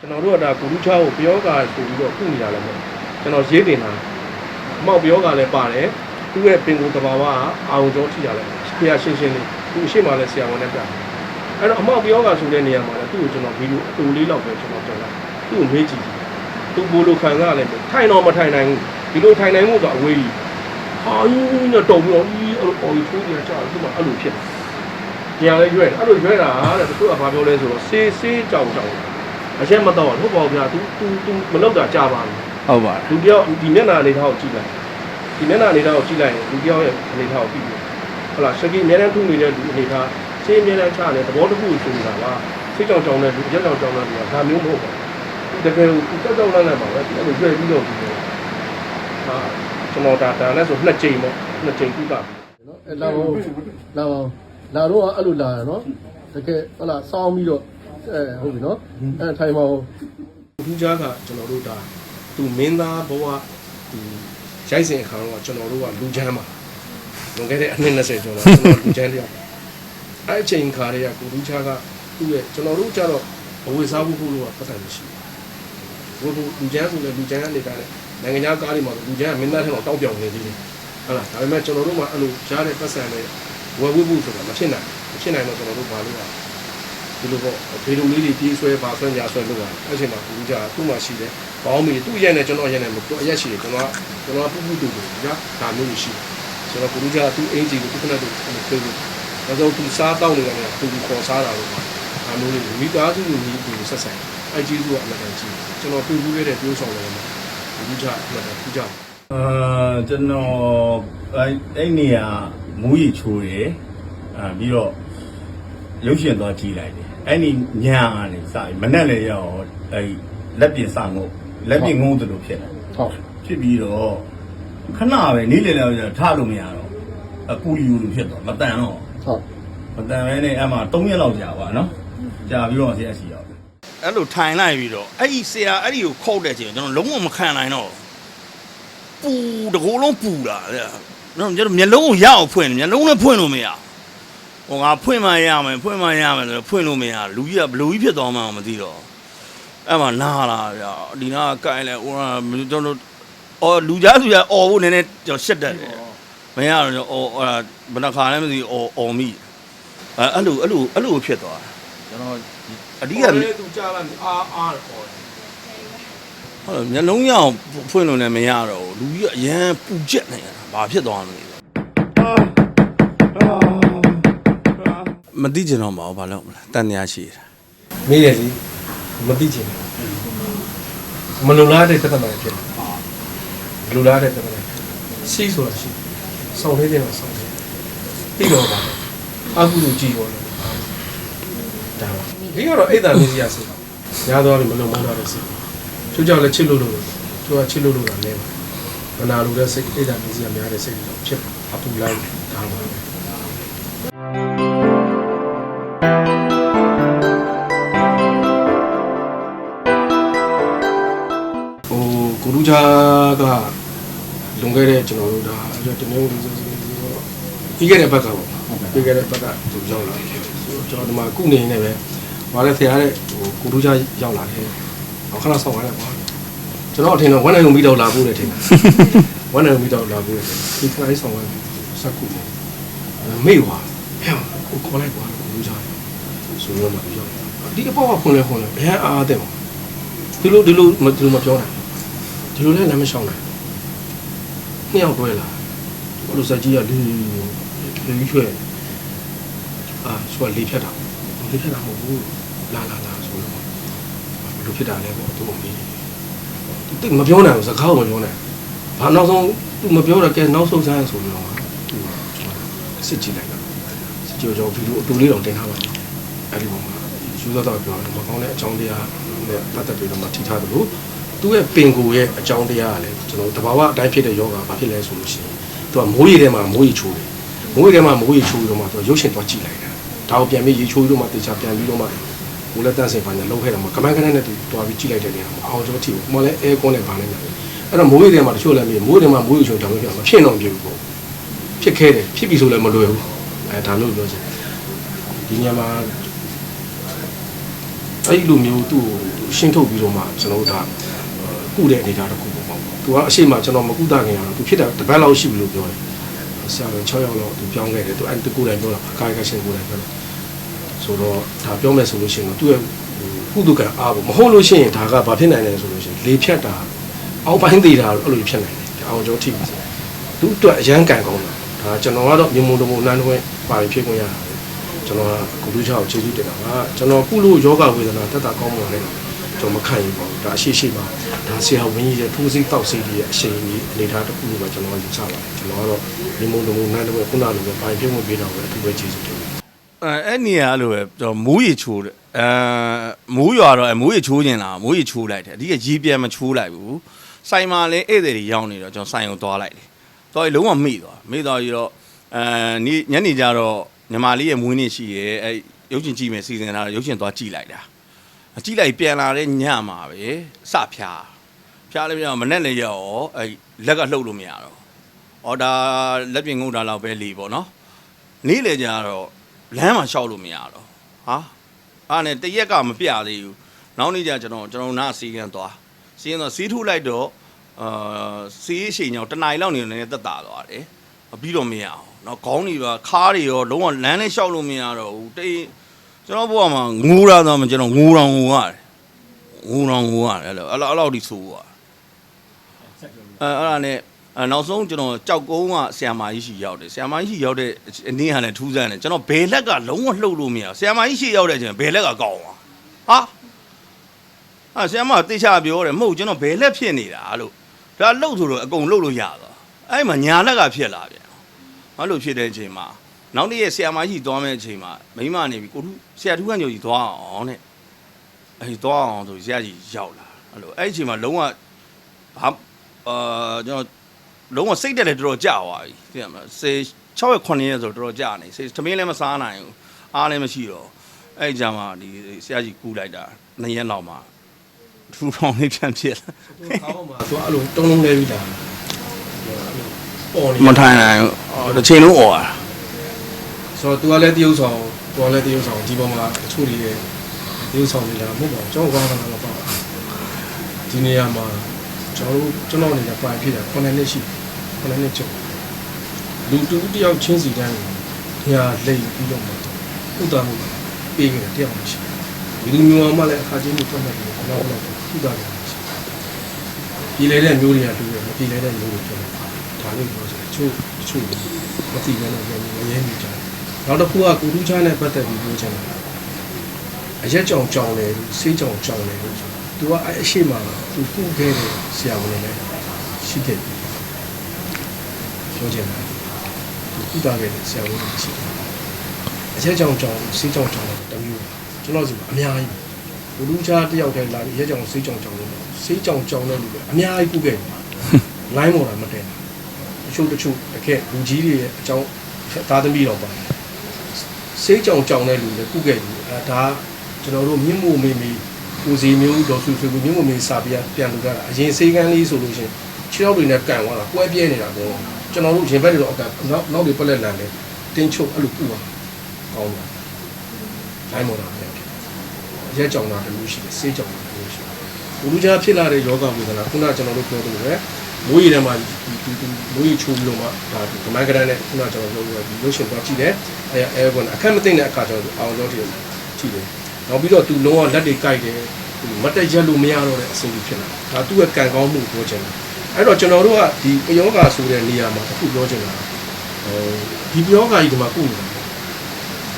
ကျွန်တော်တို့ကဒါကုလူချားကိုပြောကာဆိုပြီးတော့ခုနေရလဲမဟုတ်ကျွန်တော်ရေးတင်တာအမောက်ပြောကာလည်းပါတယ်သူ့ရဲ့ပင်ကိုယ်တဘာဝကအာရုံကြောထိရလဲဖျားရှင်းရှင်းလေးသူအရှိမှလည်းဆရာဝန်နဲ့ပြတယ်အဲ့တော့အမောက်ပြောကာဆိုတဲ့နေရာမှာလည်းသူ့ကိုကျွန်တော်ဗီဒီယိုအတူလေးလောက်ပဲကျွန်တော်တင်လိုက်သူ့ကိုမေးကြည့်ကြည့် သူဘိုးလိုခံစားရတယ်ထိုင်တော့မထိုင်နိုင်ဘူးဒီလိုထိုင်နိုင်မှုဆိုအဝေးကြီးဟာကြီးနဲ့တုံပြီးတော့ကြီးအဲ့လိုအော်ကြီးထိုးကြချာသူ့မှာအဲ့လိုဖြစ်တယ်ကြံလဲရွဲ့တယ်အဲ့လိုရွဲ့တာတဲ့သူကဘာပြောလဲဆိုတော့စေးစေးကြောင်ကြောင်အချက်မတော့ဟုတ်ပါဘူးဗျာ तू तू तू မလောက်တာကြာပါဘူး ဟုတ်ပါ လူတယောက်ဒီမျက်နှာအနေထားကိုကြည့်လိုက်ဒီမျက်နှာအနေထားကိုကြည့်လိုက်ရင်လူတယောက်ရဲ့အနေထားကိုကြည့်ပြီးဟုတ်လားရှက်ကီအများနဲ့ထုနေတဲ့လူအနေထားရှင်းအများနဲ့ချတယ်သဘောတစ်ခုကိုဆိုတာကစိတ်ကြောင်ကြောင်တဲ့လူရက်ကြောင်ကြောင်တဲ့လူကဒါမျိုးမဟုတ်ပါဘူး တကယ်ကိုကြောက်ကြောက်လန့်လန့်ပါပဲအဲ့လိုတွေ့ပြီးတော့ဒီလိုဟာကျွန်တော်ဒါဒါနဲ့ဆိုနှစ်ကြိမ်ပေါ့နှစ်ကြိမ်ပြပါပြီနော်အဲလာတော့လာတော့လာတော့အဲ့လိုလာရနော်တကယ်ဟုတ်လားစောင်းပြီးတော့အဲဟုတ်ပြီနော်အဲထိုင်ပါဦးထူးခြားကကျွန်တော်တို့ဒါသူမင်းသားဘဝဒီရိုက်စင်အခါတော့ကျွန်တော်တို့ကလူချမ်းပါလွန်ခဲ့တဲ့အနှစ်20ကျော်တော့ကျွန်တော်လူချမ်းတယောက်အဲ့အချိန်ခါတွေကကိုထူးခြားကသူ့ရဲ့ကျွန်တော်တို့ကြတော့ဘဝစားဖို့ဖို့လို့ကပတ်သက်မရှိဘူး ဘို့လူချမ်းဆိုလည်းလူချမ်းအနေနဲ့နိုင်ငံခြားကားတွေမှာလူချမ်းကမင်းသားထက်တော့တောက်ပြောင်နေသေးတယ်ဟုတ်လားဒါပေမဲ့ကျွန်တော်တို့ကအဲ့လိုရှားတဲ့ပတ်စံနဲ့ဝယ်ဝတ်ဖို့ဆိုတာမဖြစ်နိုင်မဖြစ်နိုင်တော့ကျွန်တော်တို့ဘာလို့လဲဒီလိုပေါ့ဖေးလူလေးတွေပြေးဆွဲပါဆွဲညာဆွဲလို့ရတယ်အဲ့ချိန်မှာဘူးကြသူ့မှာရှိတယ်ဘောင်းမီသူ့ရဲ့နဲ့ကျွန်တော်ရဲ့နဲ့မတူအရက်ရှိတယ်ကျွန်တော်ကကျွန်တော်ကပူပူတူတူကြာဒါမျိုးရှိတယ်ကျွန်တော်ဘူးကြသူ့အင်ဂျီကိုသူ့ခဏတူအဲ့လိုပြေးလို့ဒါဆိုသူစားတောက်နေတယ်သူသူခေါ်စားတာလို့ပါဒါမျိုးလေးမိသားစုကိုညီးပြီးဆက်ဆိုင် အဲ့ကျေးဇူးကအမှန်တန်ကြီးကျွန်တော်ပြုတ်ဘူးခဲ့တဲ့ပြောဆောင်တယ်မှာဘူးကြအမှန်တန်ဘူးကြအာကျွန်တော်အဲ့အဲ့နေရာမူးရီချိုးတယ်အာပြီးတော့ရုပ်ရှင်သွားကြည့်လိုက်တယ်အဲ့ဒီညာကနေစပြီးမနဲ့လေရောအဲ့လက်ပြင်စငုတ်လက်ပြင်ငုံတယ်လို့ဖြစ်တယ်ဟုတ်ဖြစ်ပြီးတော့ခဏပဲနေ့လေလည်းထလို့မရတော့အကူလီယူလို့ဖြစ်တော့မတန်တော့ဟုတ်မတန်ပဲနဲ့အဲ့မှာ3ရက်လောက်ကြာပါနော်ကြာပြီးတော့ဆရာရှိရောက် အဲ့လိုထိုင်လိုက်ပြီးတော့အဲ့ဒီဆရာအဲ့ဒီကိုခုတ်တဲ့ချိန်ကျွန်တော်လုံးဝမခံနိုင်တော့ပူတကိုယ်လုံးပူတာတဲ့နော်ကျွန်တော်မျက်လုံးကိုရအောင်ဖွင့်မျက်လုံးလည်းဖွင့်လို့မရဟိုငါဖွင့်မှရမယ်ဖွင့်မှရမယ်ဆိုတော့ဖွင့်လို့မရလူကြီးကဘလူကြီးဖြစ်သွားမှမသိတော့အဲ့မှာနားလာဗျာဒီနာကကိုင်းလဲဟိုကကျွန်တော်အော်လူကြားသူရအော်ဖို့နည်းနည်းကျွန်တော်ရှက်တတ်တယ်မရတော့အော်ဘယ်နှခါလဲမသိအော်အော်မိအဲ့အဲ့လိုအဲ့လိုအဲ့လိုဖြစ်သွားကျွန်တော် အဓိကသူကြားလာအာအာခေါ်တယ်ဟုတ်တယ်မျက်လုံးရအောင်ဖွင့်လို့လည်းမရတော့ဘူးလူကြီးကအရန်ပူကျက်နေရတာဘာဖြစ်သွားလဲမသိကျင်တော့မအောင်ဘာလို့မလဲတန်တရားရှိတယ်မေးရစီမသိချင်ဘူးမလုံလားတဲ့တက္ကသိုလ်ဖြစ်တယ်မလုံလားတဲ့တက္ကသိုလ်စီးဆိုတာရှိစောင်းသေးတယ်စောင်းသေးပြီးတော့ပါအကုလူကြည့်ပေါ်တယ်ဒါပါ ဒီကတော့အိတ်တာမင်းစီရစီညာတော့မလုံမတော့တဲ့စီသူကြောင့်လည်းချစ်လို့လို့သူကချစ်လို့လို့တာလဲပါမနာလို့တဲ့စိတ်အိတ်တာမင်းစီကများတဲ့စိတ်တော့ဖြစ်အပူလိုက်ဒါပါပဲဟိုကိုလူချာကလွန်ခဲ့တဲ့ကျွန်တော်တို့ဒါတနေ့ဦးဆိုဆိုပြီးခဲ့တဲ့ဘက်ကပေါ့ပြီးခဲ့တဲ့ဘက်ကသူရောက်လာတယ်ကျွန်တော်ဒီမှာကုနေနေပဲ ဘာလဲဆရာတဲ့ဟိုကိုလူချာရောက်လာတယ်ခဏဆောက်ရတယ်ပေါ့ကျွန်တော်အထင်တော့ဝန်နိုင်ုံပြီးတော့လာဖို့လေထင်တာဝန်နိုင်ုံပြီးတော့လာဖို့ဒီခဏလေးဆောက်ရစက်ကူမေ့ပါဟဲ့ကိုခေါ်လိုက်ပါကိုလူချာဆိုတော့တော့ရောက်ဒီအပေါ့ကခွန်လဲခွန်လဲဘယ်အားအားတဲ့ပေါ့ဒီလိုဒီလိုမဒီလိုမပြောနိုင်ဒီလိုလည်းလမ်းမလျှောက်နိုင်နှစ်ယောက်တွဲလာဘလို့စက်ကြီးကလူလူကြီးရွှဲအာဆိုလေဖြတ်တာလေဖြတ်တာမဟုတ်ဘူး လာလာလာဆိုတော့ဘလို့ဖြစ်တာလဲပေါ့သူ့မပြီးသူမပြောနိုင်ဘူးစကားကိုမပြောနိုင်ဘာနောက်ဆုံးသူမပြောတော့ကဲနောက်ဆုံးဆိုင်ဆိုပြီးတော့သူစစ်ကြည့်လိုက်တာစစ်ကြည့်တော့ဗီဒီယိုအတူလေးတော့တင်ထားပါအဲ့ဒီပုံမှာယူဆတော့ပြောတယ်မကောင်းတဲ့အကြောင်းတရားနဲ့ပတ်သက်ပြီးတော့မှထိထားတယ်လို့သူ့ရဲ့ပင်ကိုရဲ့အကြောင်းတရားကလည်းကျွန်တော်တဘာဝအတိုင်းဖြစ်တဲ့ယောဂဘာဖြစ်လဲဆိုလို့ရှိရင်သူကမိုးရီထဲမှာမိုးရီချိုးတယ်မိုးရီထဲမှာမိုးရီချိုးပြီးတော့မှသူရုပ်ရှင်သွားကြည့်လိုက်တာဒါကိုပြန်ပြီးရေချိုးပြီးတော့မှတေချာပြန်ပြီးတော့မှ ကိုလည်းတန့်စင်ပါညာလုံးခဲ့တယ်မှာကမန်းကန်းနဲ့တူတွားပြီးကြည့်လိုက်တဲ့နေရာမှာအောင်ကျော်ထီကိုမှလည်းအဲကွန်းနဲ့ပါနေတယ်အဲ့တော့မိုးရေထဲမှာတချို့လည်းမြင်မိုးထဲမှာမိုးရေချိုတောင်ပြမဖြစ်တော့ပြဘူးပေါ့ဖြစ်ခဲတယ်ဖြစ်ပြီဆိုလည်းမလွယ်ဘူးအဲဒါလို့ပြောချင်ဒီညမှာအဲ့လိုမျိုးသူ့ကိုရှင်းထုတ်ပြီးတော့မှကျွန်တော်တို့ဒါကုတဲ့အနေအထားတစ်ခုပေါ့သူကအရှိမကျွန်တော်မကုသခင်ရတော့သူဖြစ်တာတပတ်လောက်ရှိပြီလို့ပြောတယ်ဆရာက6ယောက်လောက်သူပြောင်းခဲ့တယ်သူအဲ့တကူတိုင်းပြောတာကာယကရှင်ကိုယ်တိုင်ပြောတာ ဆိုတော့ဒါပြောမယ်ဆိုလို့ရှိရင်တော့သူ့ရဲ့ကုသကအားပေါ့မဟုတ်လို့ရှိရင်ဒါကဘာဖြစ်နိုင်လဲဆိုလို့ရှိရင်လေဖြတ်တာအောက်ပိုင်းသေးတာအဲ့လိုဖြစ်နိုင်တယ်အောင်ကျော်ထိပြီဆိုသူ့အတွက်အရန်ကန်ကောင်းတာဒါကျွန်တော်ကတော့မြေမုံတမုံနန်းတွဲပါပြီးဖြစ်ခွင့်ရတယ်ကျွန်တော်ကကုသချောက်ခြေကြီးတင်တာကကျွန်တော်ကုလို့ယောဂဝေဒနာတက်တာကောင်းမွန်တယ်ကျွန်တော်မခံရပါဘူးဒါအရှိရှိပါဒါဆရာဝင်းကြီးရဲ့ထိုးစိတောက်စိရဲ့အရှိန်ကြီးအနေထားတစ်ခုလို့ပဲကျွန်တော်ယူဆပါတယ်ကျွန်တော်ကတော့မြေမုံတမုံနန်းတွဲခုနလိုပဲပါပြီးဖြစ်ခွင့်ပေးတော့ပဲအထူးပဲကျေးဇူးတင်ပါတယ် အဲအဲ့နေရာလိုပဲကျွန်တော်မိုးရေချိုးတယ်အဲမိုးရွာတော့အဲမိုးရေချိုးခြင်းလားမိုးရေချိုးလိုက်တယ်အဓိကရေပြန်မချိုးလိုက်ဘူးဆိုင်မှာလည်းဧည့်သည်တွေရောက်နေတော့ကျွန်တော်ဆိုင်ကိုသွားလိုက်တယ်သွားပြီးလုံးဝမေ့သွားမေ့သွားပြီးတော့အဲညညနေကျတော့ညီမလေးရဲ့မွေးနေ့ရှိရဲအဲရုပ်ရှင်ကြည့်မယ်စီစဉ်တာရုပ်ရှင်သွားကြည့်လိုက်တာကြည့်လိုက်ပြန်လာတဲ့ညမှာပဲစဖျားဖျားလည်းပြန်မနဲ့လည်းရောအဲလက်ကလှုပ်လို့မရတော့အော်ဒါလက်ပြင်ငုံတာတော့ပဲလီပေါ့နော်နေ့လေကြတော့ လမ်းမှာရှောက်လို့မရတော့ဟာအားနဲ့တရက်ကမပြသေးဘူးနောက်နေ့ကျကျွန်တော်ကျွန်တော်နားစီကန်းသွားစီကန်းသွားစီးထုတ်လိုက်တော့အာစီးအချိန်ကြောင်တနိုင်လောက်နေနေတက်တာသွားတယ်ပြီးတော့မရအောင်နော်ခေါင်းတွေပါခါးတွေရောလုံးဝလမ်းနဲ့ရှောက်လို့မရတော့ဘူးတိတ်ကျွန်တော်ဘုရားမှာငိုးရတော့မှကျွန်တော်ငိုးတော်ငိုရတယ်ငိုးတော်ငိုရတယ်အဲ့လိုအဲ့လိုအဲ့လိုဒီဆိုးသွားအဲအဲ့ဒါနဲ့ အဲနောက်ဆုံးကျွန်တော်ကြောက်ကုန်းကဆီယမာကြီးရှိရောက်တယ်ဆီယမာကြီးရှိရောက်တဲ့အနည်းဟာလည်းထူးဆန်းတယ်ကျွန်တော်ဘယ်လက်ကလုံးဝလှုပ်လို့မရဆီယမာကြီးရှိရောက်တဲ့အချိန်ဘယ်လက်ကကောင်းသွားဟာအာဆီယမာတေချာပြောတယ်မဟုတ်ကျွန်တော်ဘယ်လက်ဖြစ်နေတာလို့ဒါလှုပ်ဆိုတော့အကုန်လှုပ်လို့ရသွားအဲ့မှာညာလက်ကဖြစ်လာပြန်အဲ့လိုဖြစ်တဲ့အချိန်မှာနောက်နေ့ရဲ့ဆီယမာကြီးသွားမယ့်အချိန်မှာမိမနေပြီကိုထူးဆရာထူးကညိုကြီးသွားအောင်တဲ့အဲ့သွားအောင်ဆိုဆရာကြီးရောက်လာအဲ့လိုအဲ့ဒီအချိန်မှာလုံးဝဘာအာကျွန်တော် လုံးဝစိတ်တက်လည်းတော်တော်ကြာသွားပြီသိရမလားစေ6ရက်9ရက်ဆိုတော့တော်တော်ကြာနေစေသမင်းလည်းမစားနိုင်ဘူးအားလည်းမရှိတော့အဲ့ကြမှာဒီဆရာကြီးကူးလိုက်တာနှစ်ရက်လောက်မှာထူထောင်လေးပြန်ဖြစ်လာခေါင်းမှာသူအဲ့လိုတုံးလုံးလဲပြီးတာပေါ်နေမထိုင်နိုင်ဘူးတစ်ချိန်လုံးអော်တာဆိုတော့သူကလည်းတရုပ်ဆောင်သူကလည်းတရုပ်ဆောင်ဒီပေါ်မှာတချို့တွေတရုပ်ဆောင်နေတာမဟုတ်ပါဘူးကျွန်တော်ဘာသာလာတော့ဒီနေရာမှာ ကျွန်တော်တို့ကျွန်တော်နေတာပိုင်ဖြစ်တာ9နှစ်ရှိ9နှစ်ကျော်လူတူတယောက်ချင်းစီတိုင်းညာလိမ့်ပြီးတော့မှဥဒ္ဒါမှုပေးကြတယ်တယောက်မရှိဘူးဒီလူမျိုးမှလည်းအခါချင်းကိုထွက်နေတယ်တော့တော့ဥဒ္ဒါတယ်ရှိပြည်လဲတဲ့မျိုးတွေကတူတယ်မပြည်လဲတဲ့မျိုးတွေဖြစ်တယ်ဒါလေးပြောချင်တယ်ချို့ချို့မသိဘဲနဲ့လည်းမရဲမိကြတယ်နောက်တစ်ခုကကုထုချားနဲ့ပတ်သက်ပြီးပြောချင်တယ်အရက်ကြောင်ကြောင်တယ်ဆေးကြောင်ကြောင်တယ်လို့ဆို သူကအဲ့အရှိမသူကုခဲ့တဲ့ဆရာဝန်တွေလည်းရှိခဲ့တယ်ပြောချင်တယ်သူကုတာခဲ့တဲ့ဆရာဝန်တွေရှိတယ်အရက်ကြောင်ကြောင်ဆေးကြောင်ကြောင်တယ်တမျိုးကျွန်တော်စီမှာအများကြီးကုထုချားတယောက်တည်းလာပြီးအရက်ကြောင်ဆေးကြောင်ကြောင်တယ်ဆေးကြောင်ကြောင်တဲ့လူတွေအများကြီးကုခဲ့တယ်လိုင်းပေါ်တာမတည့်ဘူးတချို့တချို့တကယ်လူကြီးတွေရဲ့အကြောင်းသားသမီးတော်ပါတယ်ဆေးကြောင်ကြောင်တဲ့လူတွေကုခဲ့တယ်အဲဒါကျွန်တော်တို့မြင့်မို့မေးမေး ကိုစီမျိုးတော်ဆွေဆွေကိုမြင့်မို့မေးစာပြပြန်လူကြတာအရင်ဆေးကန်းလေးဆိုလို့ရှိရင်ခြေထောက်တွေနဲ့ကန်သွားတာကွဲပြဲနေတာပေါ့ကျွန်တော်တို့ရင်ဘက်တွေတော့အကန်နောက်နောက်တွေပက်လက်လန်တယ်တင်းချုပ်အဲ့လိုကုပါကောင်းတယ်လိုင်းမော်တာပြန်ဖြစ်ရက်ကြောင်တာတမျိုးရှိတယ်ဆေးကြောင်တာတမျိုးရှိတယ်ဘုလူကြားဖြစ်လာတဲ့ယောဂဝေဒနာခုနကျွန်တော်တို့ပြောသလိုပဲမိုးရီထဲမှာဒီဒီမိုးရီချိုးပြီးတော့မှဒါဒီကမိုင်းကရန်နဲ့ခုနကျွန်တော်ပြောပြီးဒီလို့ရှင်တော့ကြည့်တယ်အဲအဲကွန်အခက်မသိတဲ့အခါကျွန်တော်အောင်တော့ကြည့်တယ်ကြည့်တယ် နောက်ပြီးတော့သူလုံးဝလက်တွေကိုက်တယ်မတက်ရက်လို့မရတော့တဲ့အဆင်ကြီးဖြစ်လာဒါသူ့ရဲ့ကံကောင်းမှုကိုပြောချင်တယ်အဲ့တော့ကျွန်တော်တို့ကဒီပယောဂါဆိုတဲ့နေရာမှာအခုပြောချင်တာဟိုဒီပယောဂါကြီးဒီမှာကုနေတာ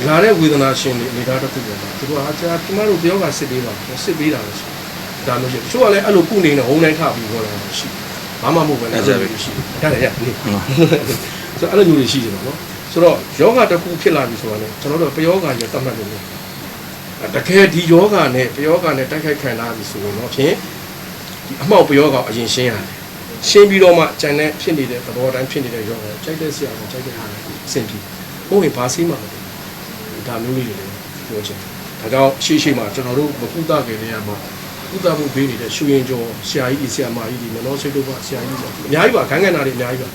လာတဲ့ဝေဒနာရှင်တွေအနေထားတစ်ခုပေါ်မှာသူတို့ကအာကျမတို့ပယောဂါစစ်ပေးပါစစ်ပေးတာလို့ရှိဒါမျိုးရှိတချို့ကလည်းအဲ့လိုကုနေနေဟုံးတိုင်းထပြီးပြောတာရှိဘာမှမဟုတ်ပဲလည်းရှိတယ်ဒါလည်းရနေဆိုတော့အဲ့လိုမျိုးတွေရှိတယ်နော်ဆိုတော့ယောဂတစ်ခုဖြစ်လာပြီဆိုတာလေကျွန်တော်တို့ပယောဂါရတတ်မှတ်လို့ တကယ်ဒီယောဂနဲ့ပယောဂနဲ့တိုက်ခိုက်ခံလာပြီဆိုရင်တော့ဖြင့်ဒီအမှောက်ပယောဂအရင်ရှင်းရတယ်ရှင်းပြီးတော့မှကြံတဲ့ဖြစ်နေတဲ့သဘောတိုင်းဖြစ်နေတဲ့ယောဂကိုကြိုက်တဲ့ဆရာကိုကြိုက်တဲ့ဟာကိုအဆင်ပြေဟုတ်ရင်ဘာစီးမှာလဲဒါမျိုးလေးတွေပြောချင်ဒါကြောင့်ရှေ့ရှေ့မှာကျွန်တော်တို့မကုသခင်နေရမှာကုသမှုပေးနေတဲ့ရှူရင်ကျော်ဆရာကြီးဒီဆရာမကြီးဒီမနောစိတ်တို့ကဆရာကြီးတွေအများကြီးပါခန်းခန်းနာတွေအများကြီးပါ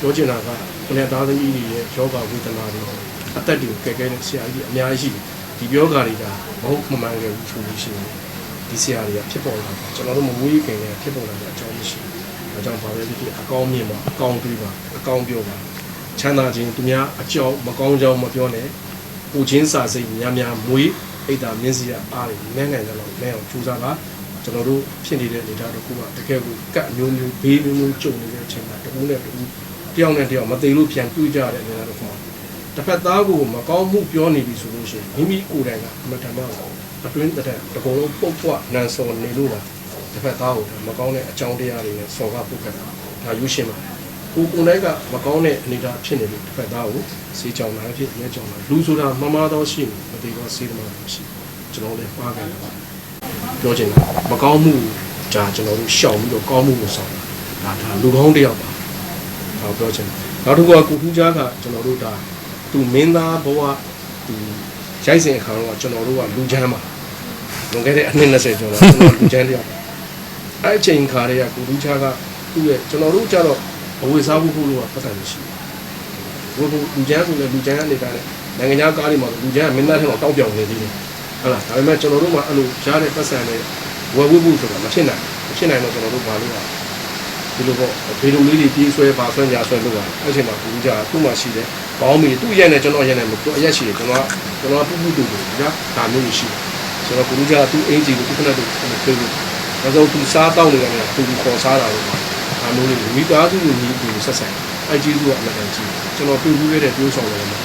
ပြောချင်တာကဘယ်နဲ့သားသမီးတွေရဲ့ယောဂဝေဒနာတွေအသက်တွေကိုကဲကဲတဲ့ဆရာကြီးအများကြီးရှိတယ် ဒီယောဂတွေကမဟုတ်မမှန်ကြဘူးဆိုလို့ရှိရင်ဒီဆရာတွေကဖြစ်ပေါ်လာတာကျွန်တော်တို့မမွေးခင်ကဖြစ်ပေါ်လာတဲ့အကြောင်းမရှိဘူးဒါကြောင့်ဘာပဲဖြစ်ဖြစ်အကောင်းမြင်ပါအကောင်းတွေးပါအကောင်းပြောပါချမ်းသာခြင်းသူများအကြောင်းမကောင်းကြောင်းမပြောနဲ့ကိုချင်းစာစိတ်များများမွေးအိတ်တာမြင့်စီရအားတွေနည်းနိုင်တယ်လို့လဲအောင်ကြိုးစားပါကျွန်တော်တို့ဖြစ်နေတဲ့အနေအထားတစ်ခုကတကယ်ကိုကတ်မျိုးမျိုးဘေးမျိုးမျိုးကြုံနေတဲ့အချိန်မှာတကူနဲ့တကူတယောက်နဲ့တယောက်မသိလို့ပြန်တွေ့ကြတဲ့အနေအထားတစ်ခုမှာ တစ်ဖက်သားကိုမကောင်းမှုပြောနေပြီဆိုလို့ရှိရင်မိမိကိုယ်တိုင်ကအမတန်မှအတွင်းတဲ့တကုံလုံးပုတ်ပွနန်စော်နေလို့လားတစ်ဖက်သားကိုမကောင်းတဲ့အကြောင်းတရားတွေနဲ့စော်ကားပုတ်ခတ်တာဒါယူရှင်းပါကိုယ်ကိုယ်တိုင်ကမကောင်းတဲ့အနေအထားဖြစ်နေလို့တစ်ဖက်သားကိုစေးကြောင်လာဖြစ်ရဲကြောင်လာလူဆိုတာမမတော်ရှိနေမသေးတော့စေးသမားရှိကျွန်တော်လည်းမှားကြတယ်ပါပြောချင်တာမကောင်းမှုဒါကျွန်တော်တို့ရှောင်ပြီးတော့ကောင်းမှုကိုဆောင်တာဒါဒါလူကောင်းတစ်ယောက်ပါဒါပြောချင်တယ်နောက်တစ်ခုကကိုထူးခြားကကျွန်တော်တို့ဒါ သူမင်းသားဘဝသူရိုက်စင်အခါတော့ကျွန်တော်တို့ကလူချမ်းပါလွန်ခဲ့တဲ့အနှစ်20ကျော်တော့ကျွန်တော်လူချမ်းတစ်ယောက်ပါအဲ့အချိန်ခါတွေကကိုထူးခြားကသူ့ရဲ့ကျွန်တော်တို့ကြတော့အဝေစားဖို့ဖို့လို့ကပတ်သက်မရှိဘူးဘို့လူချမ်းဆိုလည်းလူချမ်းကနေတိုင်းနိုင်ငံခြားကားတွေမှာလူချမ်းကမင်းသားထဲမှာတောက်ပြောင်နေသေးတယ်ဟုတ်လားဒါပေမဲ့ကျွန်တော်တို့ကအဲ့လိုရားတဲ့ပတ်စံနဲ့ဝယ်ဝတ်ဖို့ဆိုတာမဖြစ်နိုင်မဖြစ်နိုင်တော့ကျွန်တော်တို့ဘာလို့လဲ ဒီလိုပေါ့ဗီဒီယိုလေးတွေပြေးဆွဲပါဆွဲညာဆွဲလို့ပါအဲ့ချိန်မှာဘူးကြသူ့မှာရှိတယ်ဘောင်းမီသူ့ရဲ့နဲ့ကျွန်တော်ရဲ့နဲ့မသူအရက်ရှိတယ်ကျွန်တော်ကျွန်တော်ပူပူတူတူညာဒါမျိုးရှိတယ်ကျွန်တော်ဘူးကြသူ့အင်ဂျီကိုသူ့ခဏတူပြေးလို့ဒါဆိုသူစားတောက်နေတယ်သူခေါ်စားတာလို့ဒါမျိုးလေးမိသားစုကိုညီအတူဆက်ဆံအဲ့ကျေးဇူးကအမှန်တန်ကြီးကျွန်တော်တွေ့ဘူးခဲ့တဲ့ပြောဆောင်တယ်မှာ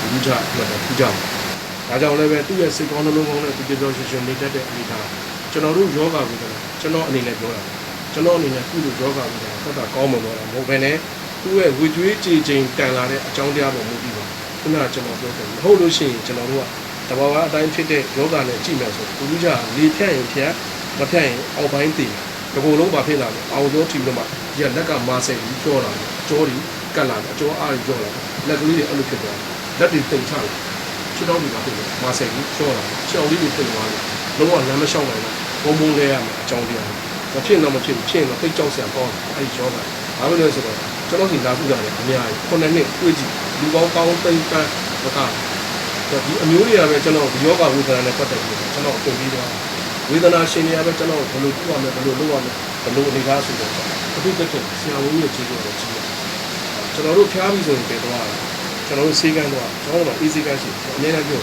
ဘူးကြအမှန်တန်ဘူးကြဒါကြောင့်လည်းပဲသူ့ရဲ့စိတ်ကောင်းနှလုံးကောင်းနဲ့သူပြောပြောရှင်ရှင်နေတတ်တဲ့အနေအထားကျွန်တော်တို့ယောဂကိုကျွန်တော်အနေနဲ့ပြောတာ ကျွန်တော်အနေနဲ့ကုလိုယောဂဝိဒနာသက်တာကောင်းမလို့တာမဟုတ်ဘဲနဲ့သူ့ရဲ့ဝေကျွေးကြည်ချိန်တန်လာတဲ့အကြောင်းတရားပေါ်မူတည်ပါခုနကကျွန်တော်ပြောတယ်မဟုတ်လို့ရှိရင်ကျွန်တော်တို့ကတဘာဝအတိုင်းဖြစ်တဲ့ယောဂနဲ့ကြည့်မယ်ဆိုဘူးလူကြလေဖြတ်ရင်ဖြတ်မဖြတ်ရင်အောက်ပိုင်းတည်တကူလုံးပါဖြစ်လာတယ်အောင်ကျော်ထီလို့မှဒီကလက်ကမာဆယ်ပြီးကြောလာတယ်ကြောဒီကတ်လာတယ်အကျော်အားကြီးကြောလာတယ်လက်ကလေးတွေအဲ့လိုဖြစ်သွားတယ်လက်တွေတိမ်ချလာခြေတော်တွေကဖြစ်တယ်မာဆယ်ပြီးကြောလာတယ်ခြေတော်လေးတွေတိမ်သွားတယ်လုံးဝလမ်းမလျှောက်နိုင်ဘူးဘုံဘုံလဲရမယ်အကြောင်းတရား မဖြစ်တော့မဖြစ်ဘူးဖြစ်ရင်တော့သိကြောက်စရာကောင်းတယ်အဲ့ဒီယောဂဘာလို့လဲဆိုတော့ကျွန်တော်စီလာခုတာလည်းအများကြီးခုနှစ်နှစ်တွေ့ကြည့်လူကောင်းကောင်းသိမ်းတန်းမကဒီအမျိုးတွေကပဲကျွန်တော်ဒီယောဂဝေဒနာနဲ့ပတ်သက်ပြီးကျွန်တော်အပြင်ပြီးတော့ဝေဒနာရှင်တွေကပဲကျွန်တော်ဘယ်လိုပြုရမလဲဘယ်လိုလုပ်ရမလဲဘယ်လိုအနေကားဆိုတော့အခုတက်တဲ့ဆရာဝန်ကြီးရဲ့ခြေတော်ကိုကြည့်ရကျွန်တော်တို့ဖျားပြီးဆိုရင်ပြေတော့ကျွန်တော်တို့စေကန်းတော့ကျွန်တော်တို့မှာအေးစေကန်းရှိအများကြီး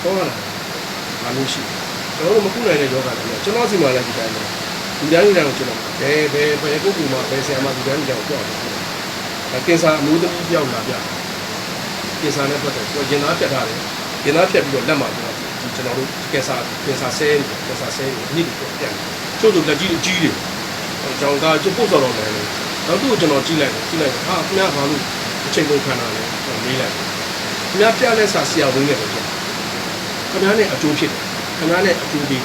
ပြောတော့လာဘာလို့ရှိကျွန်တော်တို့မကုနိုင်တဲ့ယောဂတွေကျွန်တော်စီမှာလည်းဒီတိုင်းပဲ လူတိုင်းလူတိုင်းကိုကျွန်တော်ဘယ်ဘယ်ဘယ်ပုဂ္ဂိုလ်မှဘယ်ဆရာမှလူတိုင်းလူတိုင်းကိုပြောတယ်။ဒါကင်ဆာအမျိုးသမီးပြောက်လာပြ။ကင်ဆာနဲ့ပတ်သက်ပြီးရင်သားဖြတ်ထားတယ်။ရင်သားဖြတ်ပြီးတော့လက်မှာကျွန်တော်ဒီကျွန်တော်တို့ကင်ဆာကင်ဆာဆဲကင်ဆာဆဲကိုနေ့ကိုပြန်။ချို့ဆိုလက်ကြီးကြီးတယ်။ကျွန်တော်ကကျုပ်ပို့စော်တော်တယ်။နောက်သူ့ကိုကျွန်တော်ကြည့်လိုက်တယ်ကြည့်လိုက်ဟာခင်ဗျားဘာလို့အချိန်ကုန်ခံတာလဲကျွန်တော်မေးလိုက်။ခင်ဗျားပြလက်စာဆရာဝန်နဲ့ပဲပြော။ခင်ဗျားနဲ့အကျိုးဖြစ်တယ်။ခင်ဗျားနဲ့အကျိုးပြီး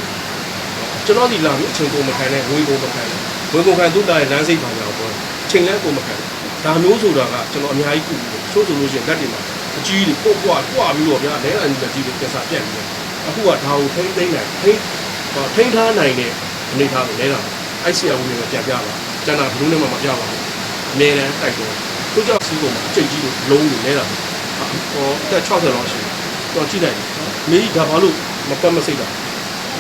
ကျွန်တော်ဒီလာပြီးအချိန်ကုန်မခံနဲ့ဝေကုန်မခံနဲ့ဝေကုန်ခံသူ့တာရဲ့လမ်းစိတ်ပါကြတော့ပေါ့ချိန်လဲကုန်မခံဒါမျိုးဆိုတာကကျွန်တော်အများကြီးကုပြီးဆိုဆိုလို့ရှိရင်လက်တွေမှာအကြီးတွေပုတ်ပွားပွားပြီးတော့ဗျာလဲအန်လက်ကြီးတွေပြဿနာပြတ်ပြီးတော့အခုကဒါကိုထိမ့်သိမ့်နိုင်ထိမ့်ထိမ့်ထားနိုင်တဲ့အနေထားကိုလဲတာအိုက်ဆီယာဝင်တွေပြန်ပြပါကျန်တာဘယ်လိုနဲ့မှမပြပါဘူးအမြဲတမ်းတိုက်တော့သူကြောင့်စီးကုန်မှာအကျိတ်ကြီးတွေလုံးနေလဲတာဟောအသက်60လောက်ရှိတယ်တော့ကြည့်လိုက်မင်းဒါဘာလို့မပတ်မစိတ်တာ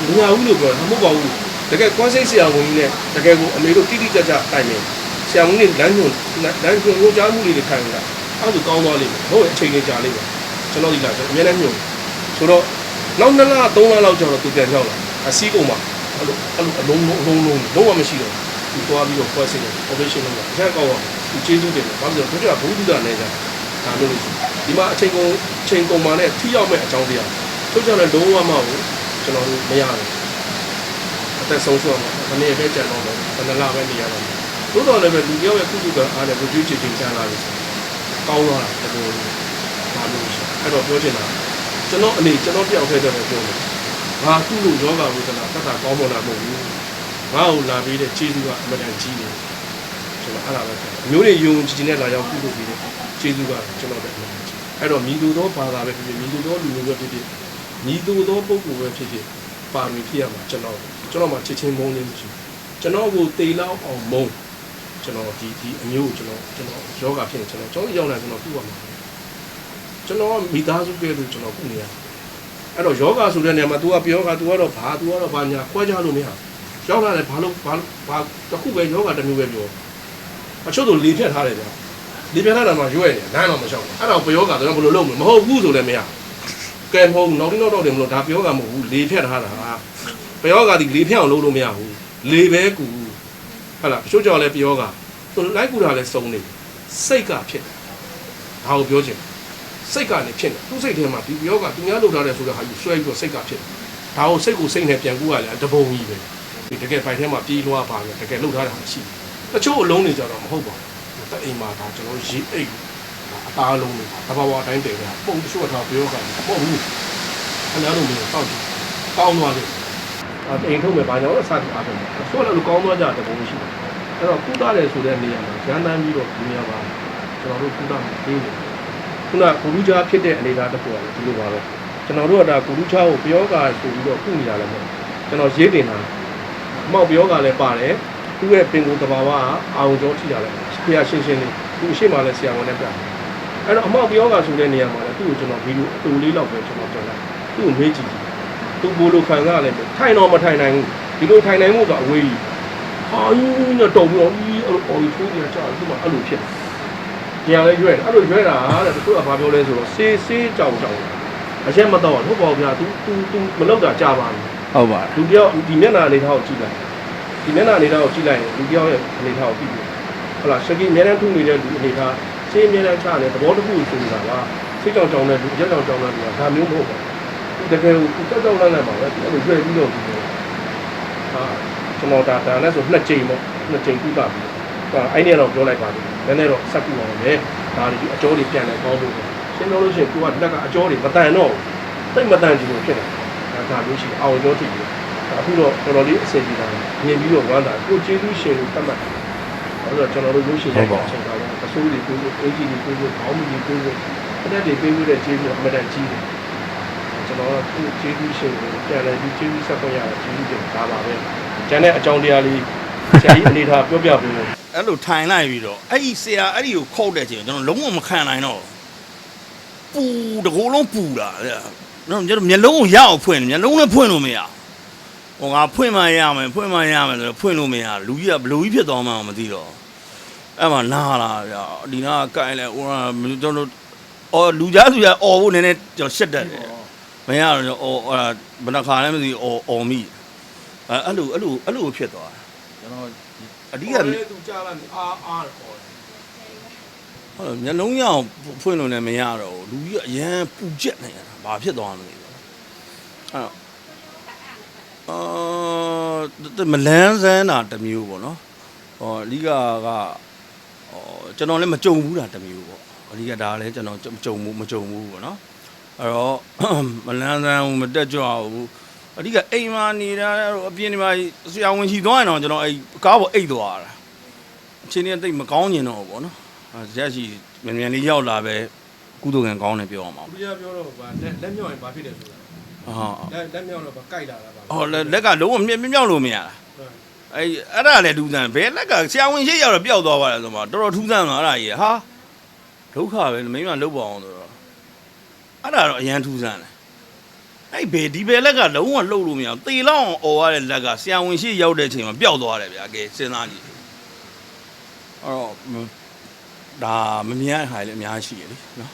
မညာဘူးလို့ပြောတာမဟုတ်ပါဘူးတကယ်ကွမ်းစိတ်ဆရာဝန်ကြီးနဲ့တကယ်ကိုအမေတို့တိတိကျကျတိုင်နေဆရာဝန်ကြီးလမ်းညွှန်လမ်းညွှန်ညွှန်ကြားမှုတွေခံရတာအဲ့ဒါကောင်းသွားလိမ့်မယ်ဟုတ်ရဲ့အချိန်လေးကြာလိမ့်မယ်ကျွန်တော်ဒီလာကျွန်တော်အများနဲ့ညွှန်ဆိုတော့နောက်2လ3လလောက်ကြာတော့သူပြန်ရောက်လာအစည်းကုန်မှာအဲ့လိုအဲ့လိုအလုံးလုံးအလုံးလုံးလုံးဝမရှိတော့သူသွားပြီးတော့ question လုပ် operation လုပ်တာအချက်ကောင်းတော့သူကျေးဇူးတင်တယ်ဘာလို့လဲဆိုတော့သူကဘုဒ္ဓနဲ့ကြာဒါမျိုးလို့ဒီမှာအချိန်ကုန်အချိန်ကုန်မှာနဲ့ထိရောက်မဲ့အကြောင်းတရားသူကြောင့်လည်းလုံးဝမဟုတ် ကျွန်တော်တို့မရဘူးအသက်ဆုံးရှုံးမှာမနေ့ပဲကြံတော့တယ်ဘယ်နှလပဲနေရတော့သို့တော်လည်းပဲလူပြောရဲ့ကုသကအားနဲ့ review ချင်ချင်ကြံလာပြီဆိုကောင်းသွားတာတော်တော်ဒါလို့ရှိအဲ့တော့ပြောချင်တာကျွန်တော်အနေကျွန်တော်တယောက်တည်းတည်းပဲပြောတယ်ငါကုလို့ယောဂဝေဒနာတတ်တာကောင်းမလားမဟုတ်ဘူးငါ့ကိုလာပြီးတဲ့ခြေစုကအမှန်တန်ကြီးတယ်ကျွန်တော်အဲ့ဒါပဲပြောအမျိုးတွေယုံကြည်နေတဲ့လာရောက်ကုလို့ပြီးတဲ့ခြေစုကကျွန်တော်ပဲအဲ့တော့မိသူသောဘာသာပဲဖြစ်ဖြစ်မိသူသောလူမျိုးပဲဖြစ်ဖြစ် ညီသူသောပုဂ္ဂိုလ်ပဲဖြစ်ဖြစ် ပါမီဖြစ်ရမှာကျွန်တော်ကျွန်တော်မှချစ်ချင်းမုန်းလေးမရှိဘူးကျွန်တော်ကိုတေလောက်အောင်မုန်းကျွန်တော်ဒီဒီအမျိုးကိုကျွန်တော်ကျွန်တော်ယောဂဖြစ်နေကျွန်တော်ကျွန်တော်ရောက်လာကျွန်တော်ပြုရမှာကျွန်တော်မိသားစုကဲလို့ကျွန်တော်ပြုနေရတယ်အဲ့တော့ယောဂဆိုတဲ့နေရာမှာ तू ကပြောက तू ကတော့ဘာ तू ကတော့ဘာညာခွဲခြားလို့မရရောက်လာတယ်ဘာလို့ဘာဘာတစ်ခုပဲယောဂတစ်မျိုးပဲပြောအချို့တို့လေဖြတ်ထားတယ်ဗျာလေဖြတ်ထားတာမှရွဲ့တယ်နိုင်တော့မရှောက်ဘူးအဲ့တော့ပယောဂတော့ဘယ်လိုလုပ်မလဲမဟုတ်ဘူးဆိုလည်းမရ ကဲမဟုတ်နောက်တိနောက်တော့တယ်မလို့ဒါပယောဂမဟုတ်ဘူးလေဖြတ်ထားတာပယောဂဒီလေဖြတ်အောင်လုပ်လို့မရဘူးလေပဲကူဟုတ်လားအချို့ကြောင့်လည်းပယောဂသူလိုက်ကူတာလည်းစုံနေစိတ်ကဖြစ်တယ်ဒါကိုပြောချင်စိတ်ကနေဖြစ်တယ်သူ့စိတ်ထဲမှာဒီပယောဂသူများလုပ်ထားတယ်ဆိုတော့ဟာယူဆွဲပြီးတော့စိတ်ကဖြစ်တယ်ဒါကိုစိတ်ကိုစိတ်နဲ့ပြန်ကူရလဲတပုံကြီးပဲဒီတကယ်ပိုက်ထဲမှာပြေးလွှားပါပဲတကယ်လုပ်ထားတာရှိတယ်တချို့အလုံးတွေကြတော့မဟုတ်ပါဘူးတအိမ်မှာဒါကျွန်တော်ရေးအိတ် အသားလုံးတွေတဘာဝအတိုင်းတည်တာပုံတချို့ကတော့ပြောကမဟုတ်ဘူးအဲ့လိုမျိုးတောက်ကြည့်ကောင်းသွားတယ်အအိမ်ထုတ်မယ်ဘာကြောင့်လဲစသည်အားဖြင့်ဆိုတော့လူကောင်းသွားကြတဲ့ပုံရှိတယ်အဲ့တော့ကုသတယ်ဆိုတဲ့နေရာမှာရန်တမ်းပြီးတော့ဒီနေရာမှာကျွန်တော်တို့ကုသမှာပေးတယ်ခုနကကုလူချာဖြစ်တဲ့အနေအထားတစ်ခုကလည်းဒီလိုပါပဲကျွန်တော်တို့ကဒါကုလူချာကိုပြောကဆိုပြီးတော့ကုနေတာလည်းမဟုတ်ကျွန်တော်ရေးတင်တာအမောက်ပြောကလည်းပါတယ်သူ့ရဲ့ပင်ကိုယ်တဘာဝကအာရုံကြောထိတာလည်းဖျားရှင်းရှင်းလေးသူအရှိမှလည်းဆရာဝန်နဲ့ပြတယ် အဲ့တော့အမောက်ပြောကဆိုတဲ့နေရာမှာလည်းသူ့ကိုကျွန်တော်ဗီဒီယိုအတူလေးလောက်ပဲကျွန်တော်တင်လိုက်သူ့ကိုမေးကြည့်သူဘိုးလိုခံစားရတယ်ထိုင်တော့မထိုင်နိုင်ဘူးဒီလိုထိုင်နိုင်မှုကအဝေးကြီးဟာယူနဲ့တုံပြီးတော့ဒီအဲ့လိုအော်ယူထိုးနေတာကြာဒီမှာအဲ့လိုဖြစ်တယ်။ညာလည်းရွဲ့တယ်အဲ့လိုရွဲ့တာတဲ့သူကဘာပြောလဲဆိုတော့စေးစေးကြောင်ကြောင်အချက်မတော့ဟုတ်ပါဘူးဗျာ तू तू तू မလောက်တာကြာပါပြီ ဟုတ်ပါ လူတယောက်ဒီမျက်နှာအနေထားကိုကြည့်လိုက်ဒီမျက်နှာအနေထားကိုကြည့်လိုက်ရင်လူတယောက်ရဲ့အနေထားကိုကြည့်ပြီဟုတ်လားရှက်ကီအများနဲ့ထုနေတဲ့လူအနေထား စေးအများနဲ့ချတယ်သဘောတစ်ခုကိုဆိုတာကစိတ်ကြောင်ကြောင်တဲ့လူအရက်ကြောင်ကြောင်တဲ့လူကဒါမျိုးမဟုတ်ဘူးတကယ်ကိုကြောက်ကြောက်လန့်လန့်ပါပဲအဲ့လိုရွဲ့ပြီးတော့ဒီလိုဟာကျွန်တော်ဒါဒါနဲ့ဆိုနှစ်ကြိမ်ပေါ့နှစ်ကြိမ်ကုသပြီးတော့အဲ့ဒီကတော့ပြောလိုက်ပါလိမ့်မယ်နည်းနည်းတော့ဆက်ကူအောင်လေဒါတွေအကျော်တွေပြန်လဲကောင်းလို့ရှင်းလို့လို့ရှိရင်ကိုကဒီလက်ကအကျော်တွေမတန်တော့တိတ်မတန်ကြည့်လို့ဖြစ်တယ်ဒါဒါမျိုးရှိအောင်ကျော်ကြည့်ပြီးအခုတော့တော်တော်လေးအဆင်ပြေတာမြင်ပြီးတော့ဝမ်းသာကိုကျေးဇူးရှင်လို့သတ်မှတ်တယ်အဲ့တော့ကျွန်တော်တို့ရုပ်ရှင်ရိုက်တဲ့အချိန်ကလ ည်းအစိုးရတွေပြေးဖို့အင်ဂျီတွေပြေးဖို့ခေါင်းမီတွေပြေးဖို့အဲ့ဒါတွေပြေးဖို့တဲ့ကျေးဇူးအမှန်တန်ကြီးတယ်ကျွန်တော်ကသူ့ကျေးဇူးရှင်ကိုပြန်လဲပြီးကျေးဇူးဆက်ခွင့်ရတာကျေးဇူးတင်ဒါပါပဲကျန်တဲ့အကြောင်းတရားလေးဆရာကြီးအနေထားပြောပြပေးလို့အဲ့လိုထိုင်လိုက်ပြီးတော့အဲ့ဒီဆရာအဲ့ဒီကိုခောက်တဲ့ချိန်ကျွန်တော်လုံးဝမခံနိုင်တော့ပူတကိုယ်လုံးပူတာဗျာတော့ကျွန်တော်မျက်လုံးကိုရအောင်ဖွင့်တယ်မျက်လုံးလည်းဖွင့်လို့မရဟိုငါဖွင့်မှရမယ်ဖွင့်မှရမယ်ဆိုတော့ဖွင့်လို့မရလူကြီးကဘလူကြီးဖြစ်သွားမှမသိတော့ အဲ့မှာနားလာဗျာဒီနာကကိုင်လဲဟိုကကျွန်တော်အော်လူကြားသူရအော်ဖို့နည်းနည်းကျွန်တော်ရှက်တတ်တယ်မရတော့အော်ဘယ်နှခါလဲမသိအော်အော်မိအဲ့အဲ့လိုအဲ့လိုအဲ့လိုဖြစ်သွားကျွန်တော်အဓိကသူကြားလာအာအာခေါ်ဟုတ်တယ်မျက်လုံးရအောင်ဖွင့်လို့လည်းမရတော့ဘူးလူကြီးကအရန်ပူကျက်နေရတာဘာဖြစ်သွားမလဲအဲ့တော့အာမလန်းဆန်းတာတစ်မျိုးပေါ့နော်ဟောအဓိကကဟော ကျွန်တော်လည်းမကြုံဘူးတာတစ်မျိုးပေါ့အဓိကဒါလည်းကျွန်တော်မကြုံဘူးမကြုံဘူးပေါ့နော်အဲ့တော့မလန်းဆန်းဘူးမတက်ကြွဘူးအဓိကအိမ်မှာနေတာအပြင်ဒီမှာဆရာဝန်ရှိသွားရင်တော့ကျွန်တော်အဲ့ကားပေါ်အိတ်သွားတာအချိန်ကြီးတိတ်မကောင်းကျင်တော့ဘူးပေါ့နော်အဲရက်ရှိမြန်မြန်လေးရောက်လာပဲကုသိုလ်ကံကောင်းတယ်ပြောအောင်ပါဘုရားပြောတော့ဗာလက်လက်မြောက်ရင်ဘာဖြစ်တယ်ဆိုတာဟာလက်လက်မြောက်တော့ဗာကြိုက်လာတာဗာဟောလက်လက်ကလုံးဝမြမြောက်လို့မရတာ အဲအဲ့ဒါလည်းထူးဆန်းဘယ်လက်ကဆရာဝန်ရှိရောက်တော့ပျောက်သွားပါလဲဆိုမှတော်တော်ထူးဆန်းသွားအဲ့ဒါကြီးဟာဒုက္ခပဲမိမလုတ်ပါအောင်ဆိုတော့အဲ့ဒါတော့အရန်ထူးဆန်းတယ်အဲ့ဘယ်ဒီဘယ်လက်ကလုံးဝလှုပ်လို့မရဘူးတေလောက်အောင်អော်ရတဲ့လက်ကဆရာဝန်ရှိရောက်တဲ့အချိန်မှာပျောက်သွားတယ်ဗျာကဲစဉ်းစားကြည့်အဲ့တော့ဒါမမြင်ရတဲ့ဟာလည်းအများကြီးရှိရလေနော်